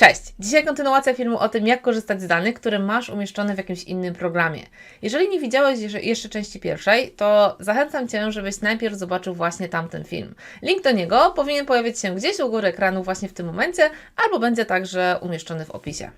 Cześć! Dzisiaj kontynuacja filmu o tym, jak korzystać z danych, które masz umieszczone w jakimś innym programie. Jeżeli nie widziałeś jeszcze- części pierwszej, to zachęcam Cię, żebyś najpierw zobaczył właśnie tamten film. Link do niego powinien pojawić się gdzieś u góry ekranu właśnie w tym momencie, albo będzie także umieszczony w opisie.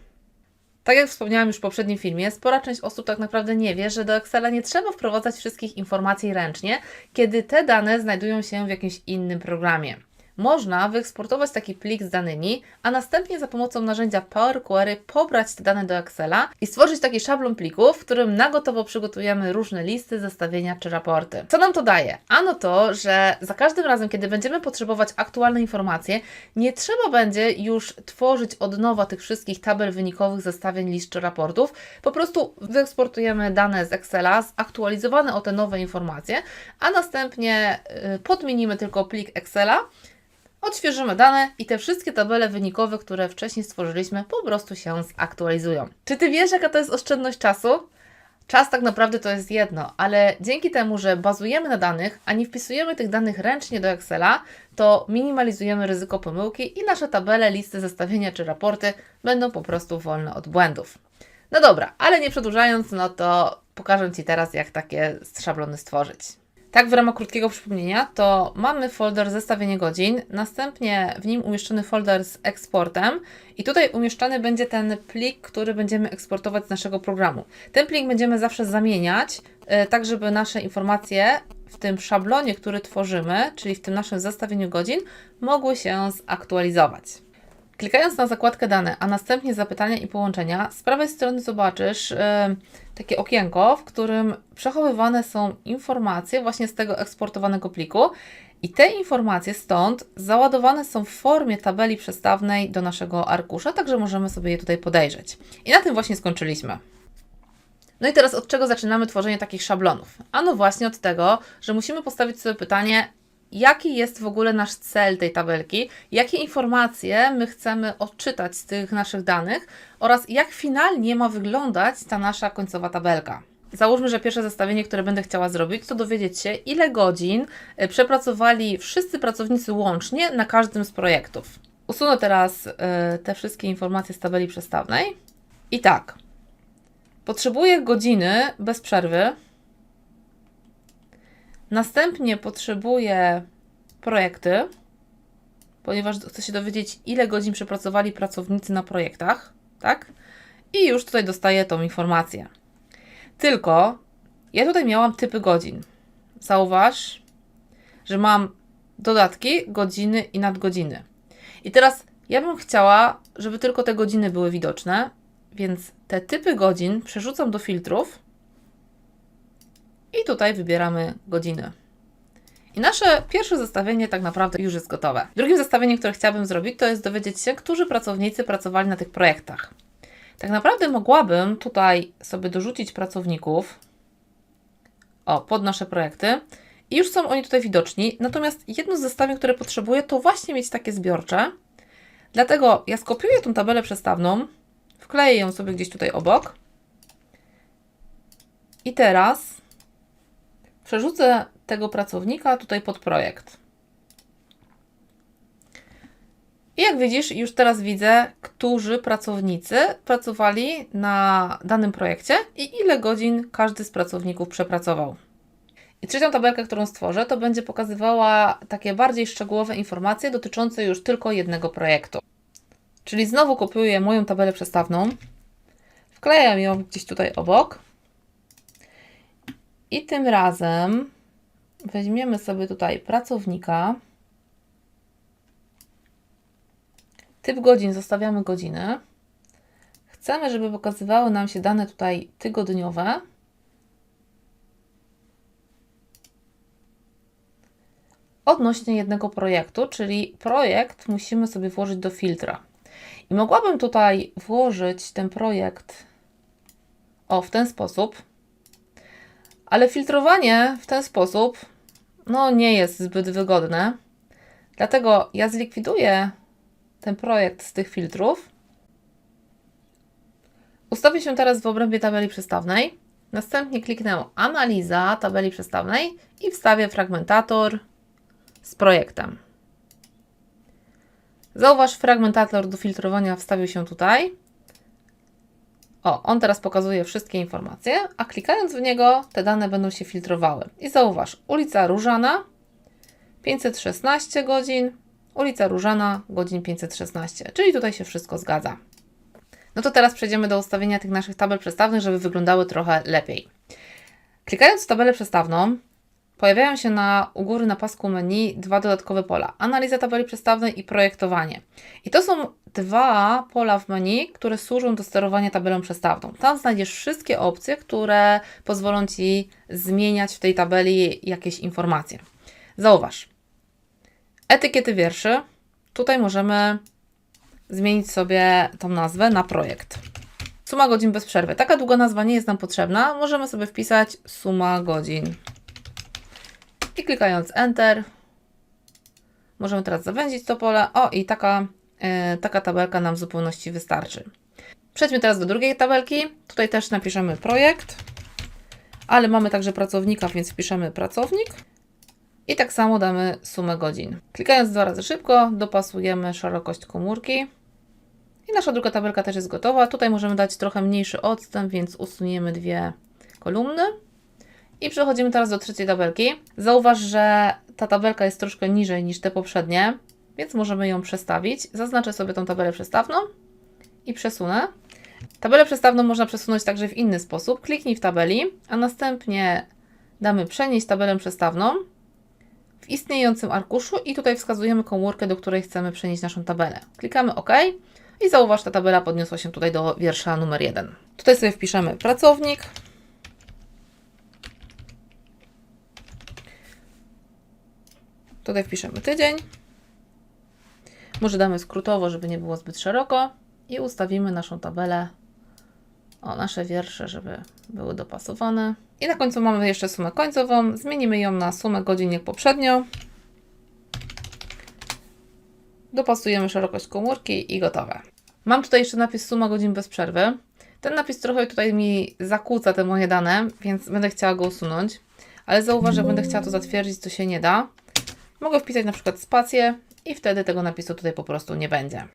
Tak jak wspomniałam już w poprzednim filmie, spora część osób tak naprawdę nie wie, że do Excela nie trzeba wprowadzać wszystkich informacji ręcznie, kiedy te dane znajdują się w jakimś innym programie. Można wyeksportować taki plik z danymi, a następnie za pomocą narzędzia Power Query pobrać te dane do Excela i stworzyć taki szablon plików, w którym na gotowo przygotujemy różne listy, zestawienia czy raporty. Co nam to daje? Ano to, że za każdym razem, kiedy będziemy potrzebować aktualne informacje, nie trzeba będzie już tworzyć od nowa tych wszystkich tabel wynikowych, zestawień, list czy raportów. Po prostu wyeksportujemy dane z Excela, zaktualizowane o te nowe informacje, a następnie y, podmienimy tylko plik Excela odświeżymy dane i te wszystkie tabele wynikowe, które wcześniej stworzyliśmy, po prostu się zaktualizują. Czy Ty wiesz, jaka to jest oszczędność czasu? Czas tak naprawdę to jest jedno, ale dzięki temu, że bazujemy na danych, a nie wpisujemy tych danych ręcznie do Excela, to minimalizujemy ryzyko pomyłki i nasze tabele, listy, zestawienia czy raporty będą po prostu wolne od błędów. No dobra, ale nie przedłużając, no to pokażę Ci teraz, jak takie szablony stworzyć. Tak, w ramach krótkiego przypomnienia, to mamy folder zestawienie godzin, następnie w nim umieszczony folder z eksportem i tutaj umieszczony będzie ten plik, który będziemy eksportować z naszego programu. Ten plik będziemy zawsze zamieniać, e, tak żeby nasze informacje w tym szablonie, który tworzymy, czyli w tym naszym zestawieniu godzin, mogły się zaktualizować. Klikając na zakładkę dane, a następnie zapytania i połączenia, z prawej strony zobaczysz e, takie okienko, w którym przechowywane są informacje właśnie z tego eksportowanego pliku i te informacje stąd załadowane są w formie tabeli przestawnej do naszego arkusza, także możemy sobie je tutaj podejrzeć. I na tym właśnie skończyliśmy. No i teraz od czego zaczynamy tworzenie takich szablonów? Ano właśnie od tego, że musimy postawić sobie pytanie, jaki jest w ogóle nasz cel tej tabelki, jakie informacje my chcemy odczytać z tych naszych danych oraz jak finalnie ma wyglądać ta nasza końcowa tabelka. Załóżmy, że pierwsze zestawienie, które będę chciała zrobić, to dowiedzieć się, ile godzin e, przepracowali wszyscy pracownicy łącznie na każdym z projektów. Usunę teraz e, te wszystkie informacje z tabeli przestawnej. I tak, potrzebuję godziny bez przerwy. Następnie potrzebuję projekty, ponieważ chcę się dowiedzieć, ile godzin przepracowali pracownicy na projektach, tak? I już tutaj dostaję tą informację. Tylko ja tutaj miałam typy godzin. Zauważ, że mam dodatki, godziny i nadgodziny. I teraz ja bym chciała, żeby tylko te godziny były widoczne, więc te typy godzin przerzucam do filtrów i tutaj wybieramy godziny. I nasze pierwsze zestawienie tak naprawdę już jest gotowe. Drugim zestawieniem, które chciałabym zrobić, to jest dowiedzieć się, którzy pracownicy pracowali na tych projektach. Tak naprawdę mogłabym tutaj sobie dorzucić pracowników o, pod nasze projekty i już są oni tutaj widoczni. Natomiast jedno z zestawień, które potrzebuję, to właśnie mieć takie zbiorcze. Dlatego ja skopiuję tą tabelę przestawną, wkleję ją sobie gdzieś tutaj obok i teraz przerzucę tego pracownika tutaj pod projekt. I jak widzisz, już teraz widzę, którzy pracownicy pracowali na danym projekcie i ile godzin każdy z pracowników przepracował. I trzecią tabelkę, którą stworzę, to będzie pokazywała takie bardziej szczegółowe informacje dotyczące już tylko jednego projektu. Czyli znowu kopiuję moją tabelę przestawną, wklejam ją gdzieś tutaj obok i tym razem weźmiemy sobie tutaj pracownika. Typ godzin zostawiamy godziny. Chcemy, żeby pokazywały nam się dane tutaj tygodniowe. Odnośnie jednego projektu, czyli projekt musimy sobie włożyć do filtra. I mogłabym tutaj włożyć ten projekt o w ten sposób, ale filtrowanie w ten sposób no, nie jest zbyt wygodne. Dlatego ja zlikwiduję ten projekt z tych filtrów. Ustawię się teraz w obrębie tabeli przestawnej. Następnie kliknę Analiza tabeli przestawnej i wstawię fragmentator z projektem. Zauważ, fragmentator do filtrowania wstawił się tutaj. O, on teraz pokazuje wszystkie informacje, a klikając w niego te dane będą się filtrowały. I zauważ, ulica Różana 516 godzin, ulica Różana godzin 516, czyli tutaj się wszystko zgadza. No to teraz przejdziemy do ustawienia tych naszych tabel przestawnych, żeby wyglądały trochę lepiej. Klikając w tabelę przestawną, pojawiają się na, u góry na pasku menu dwa dodatkowe pola: analiza tabeli przestawnej i projektowanie. I to są dwa pola w menu, które służą do sterowania tabelą przestawną. Tam znajdziesz wszystkie opcje, które pozwolą Ci zmieniać w tej tabeli jakieś informacje. Zauważ, etykiety wierszy. Tutaj możemy zmienić sobie tą nazwę na projekt. Suma godzin bez przerwy. Taka długa nazwa nie jest nam potrzebna. Możemy sobie wpisać suma godzin. I klikając Enter, możemy teraz zawęzić to pole. O, i taka, e, taka tabelka nam w zupełności wystarczy. Przejdźmy teraz do drugiej tabelki. Tutaj też napiszemy projekt, ale mamy także pracownika, więc wpiszemy pracownik. I tak samo damy sumę godzin. Klikając dwa razy szybko, dopasujemy szerokość komórki. I nasza druga tabelka też jest gotowa. Tutaj możemy dać trochę mniejszy odstęp, więc usuniemy dwie kolumny. I przechodzimy teraz do trzeciej tabelki. Zauważ, że ta tabelka jest troszkę niżej niż te poprzednie, więc możemy ją przestawić. Zaznaczę sobie tą tabelę przestawną i przesunę. Tabelę przestawną można przesunąć także w inny sposób. Kliknij w tabeli, a następnie damy przenieść tabelę przestawną w istniejącym arkuszu i tutaj wskazujemy komórkę, do której chcemy przenieść naszą tabelę. Klikamy OK i zauważ, ta tabela podniosła się tutaj do wiersza numer 1. Tutaj sobie wpiszemy pracownik. Tutaj wpiszemy tydzień. Może damy skrótowo, żeby nie było zbyt szeroko i ustawimy naszą tabelę o nasze wiersze, żeby były dopasowane. I na końcu mamy jeszcze sumę końcową. Zmienimy ją na sumę godzin jak poprzednio. Dopasujemy szerokość komórki i gotowe. Mam tutaj jeszcze napis suma godzin bez przerwy. Ten napis trochę tutaj mi zakłóca te moje dane, więc będę chciała go usunąć. Ale zauważ, że będę chciała to zatwierdzić, to się nie da. Mogę wpisać na przykład spację i wtedy tego napisu tutaj po prostu nie będzie.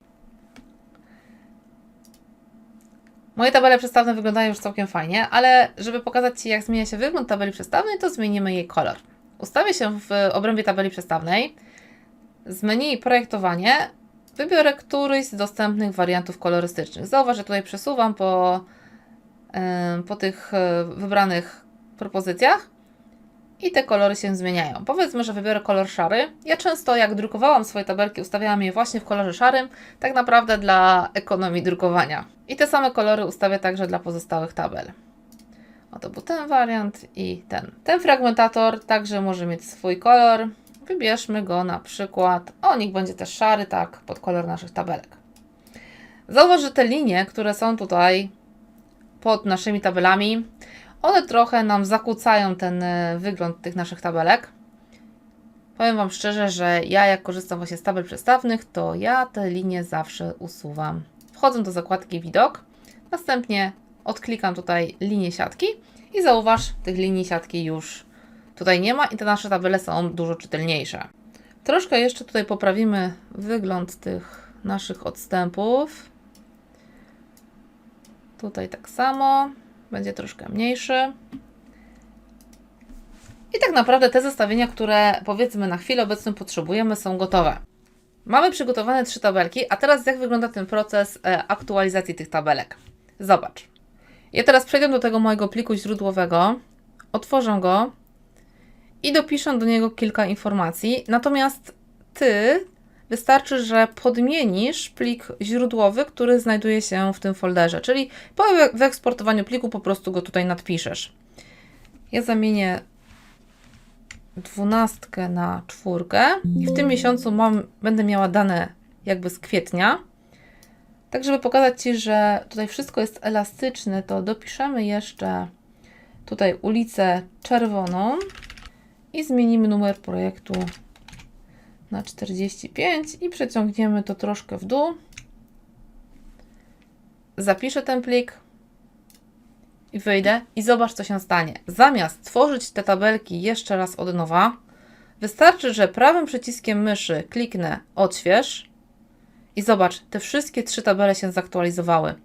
Moje tabele przestawne wyglądają już całkiem fajnie, ale żeby pokazać Ci, jak zmienia się wygląd tabeli przestawnej, to zmienimy jej kolor. Ustawię się w obrębie tabeli przestawnej. Z menu projektowanie wybiorę któryś z dostępnych wariantów kolorystycznych. Zauważ, że tutaj przesuwam po, po tych yy, wybranych propozycjach i te kolory się zmieniają. Powiedzmy, że wybiorę kolor szary. Ja często jak drukowałam swoje tabelki, ustawiałam je właśnie w kolorze szarym, tak naprawdę dla ekonomii drukowania. I te same kolory ustawię także dla pozostałych tabel. Oto był ten wariant i ten. Ten fragmentator także może mieć swój kolor. Wybierzmy go na przykład, o niech będzie też szary, tak, pod kolor naszych tabelek. Zauważ, że te linie, które są tutaj pod naszymi tabelami, one trochę nam zakłócają ten e, wygląd tych naszych tabelek. Powiem Wam szczerze, że ja jak korzystam właśnie z tabel przestawnych, to ja te linie zawsze usuwam. Wchodzę do zakładki widok, następnie odklikam tutaj linię siatki i zauważ, tych linii siatki już tutaj nie ma i te nasze tabele są dużo czytelniejsze. Troszkę jeszcze tutaj poprawimy wygląd tych naszych odstępów. Tutaj tak samo będzie troszkę mniejszy. I tak naprawdę te zestawienia, które powiedzmy na chwilę obecną potrzebujemy, są gotowe. Mamy przygotowane trzy tabelki, a teraz jak wygląda ten proces e, aktualizacji tych tabelek? Zobacz. Ja teraz przejdę do tego mojego pliku źródłowego, otworzę go i dopiszę do niego kilka informacji. Natomiast Ty wystarczy, że podmienisz plik źródłowy, który znajduje się w tym folderze, czyli po wyeksportowaniu pliku po prostu go tutaj nadpiszesz. Ja zamienię dwunastkę na czwórkę i w tym miesiącu mam, będę miała dane jakby z kwietnia. Tak, żeby pokazać Ci, że tutaj wszystko jest elastyczne, to dopiszemy jeszcze tutaj ulicę czerwoną i zmienimy numer projektu na 45 i przeciągniemy to troszkę w dół. Zapiszę ten plik i wyjdę i zobacz, co się stanie. Zamiast tworzyć te tabelki jeszcze raz od nowa, wystarczy, że prawym przyciskiem myszy kliknę odśwież I zobacz, te wszystkie trzy tabele się zaktualizowały.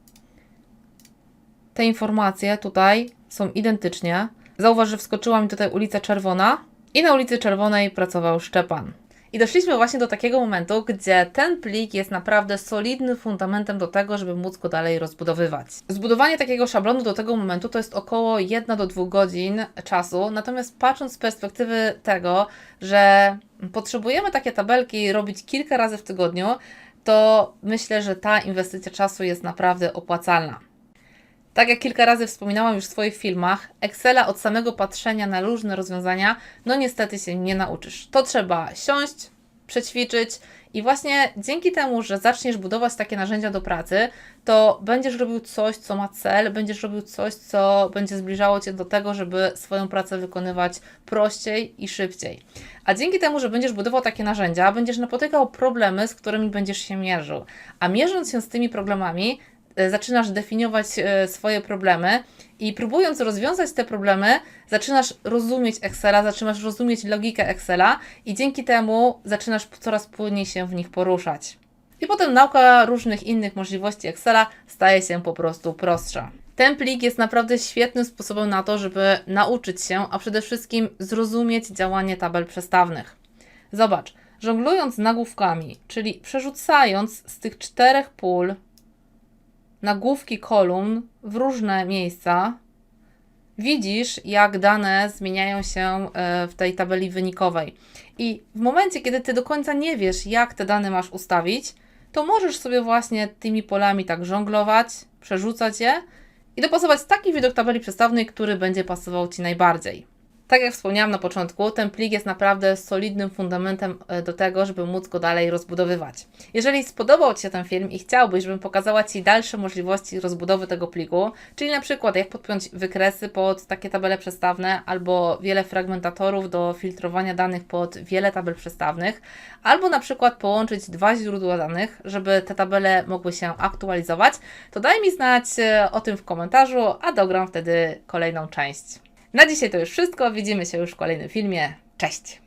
Te informacje tutaj są identycznie. Zauważ, że wskoczyła mi tutaj ulica Czerwona i na ulicy Czerwonej pracował Szczepan. I doszliśmy właśnie do takiego momentu, gdzie ten plik jest naprawdę solidnym fundamentem do tego, żeby móc go dalej rozbudowywać. Zbudowanie takiego szablonu do tego momentu to jest około 1 do 2 godzin czasu, natomiast patrząc z perspektywy tego, że potrzebujemy takie tabelki robić kilka razy w tygodniu, to myślę, że ta inwestycja czasu jest naprawdę opłacalna. Tak jak kilka razy wspominałam już w swoich filmach, Excela od samego patrzenia na różne rozwiązania, no niestety się nie nauczysz. To trzeba siąść, przećwiczyć i właśnie dzięki temu, że zaczniesz budować takie narzędzia do pracy, to będziesz robił coś, co ma cel, będziesz robił coś, co będzie zbliżało Cię do tego, żeby swoją pracę wykonywać prościej i szybciej. A dzięki temu, że będziesz budował takie narzędzia, będziesz napotykał problemy, z którymi będziesz się mierzył. A mierząc się z tymi problemami, zaczynasz definiować e, swoje problemy i próbując rozwiązać te problemy, zaczynasz rozumieć Excela, zaczynasz rozumieć logikę Excela i dzięki temu zaczynasz coraz płynniej się w nich poruszać. I potem nauka różnych innych możliwości Excela staje się po prostu prostsza. Ten plik jest naprawdę świetnym sposobem na to, żeby nauczyć się, a przede wszystkim zrozumieć działanie tabel przestawnych. Zobacz, żonglując nagłówkami, czyli przerzucając z tych czterech pól nagłówki kolumn w różne miejsca, widzisz, jak dane zmieniają się e, w tej tabeli wynikowej. I w momencie, kiedy ty do końca nie wiesz, jak te dane masz ustawić, to możesz sobie właśnie tymi polami tak żonglować, przerzucać je i dopasować taki widok tabeli przestawnej, który będzie pasował ci najbardziej. Tak jak wspomniałam na początku, ten plik jest naprawdę solidnym fundamentem e, do tego, żeby móc go dalej rozbudowywać. Jeżeli spodobał Ci się ten film i chciałbyś, żebym pokazała Ci dalsze możliwości rozbudowy tego pliku, czyli na przykład jak podpiąć wykresy pod takie tabele przestawne, albo wiele fragmentatorów do filtrowania danych pod wiele tabel przestawnych, albo na przykład połączyć dwa źródła danych, żeby te tabele mogły się aktualizować, to daj mi znać e, o tym w komentarzu, a dogram wtedy kolejną część. Na dzisiaj to już wszystko. Widzimy się już w kolejnym filmie. Cześć!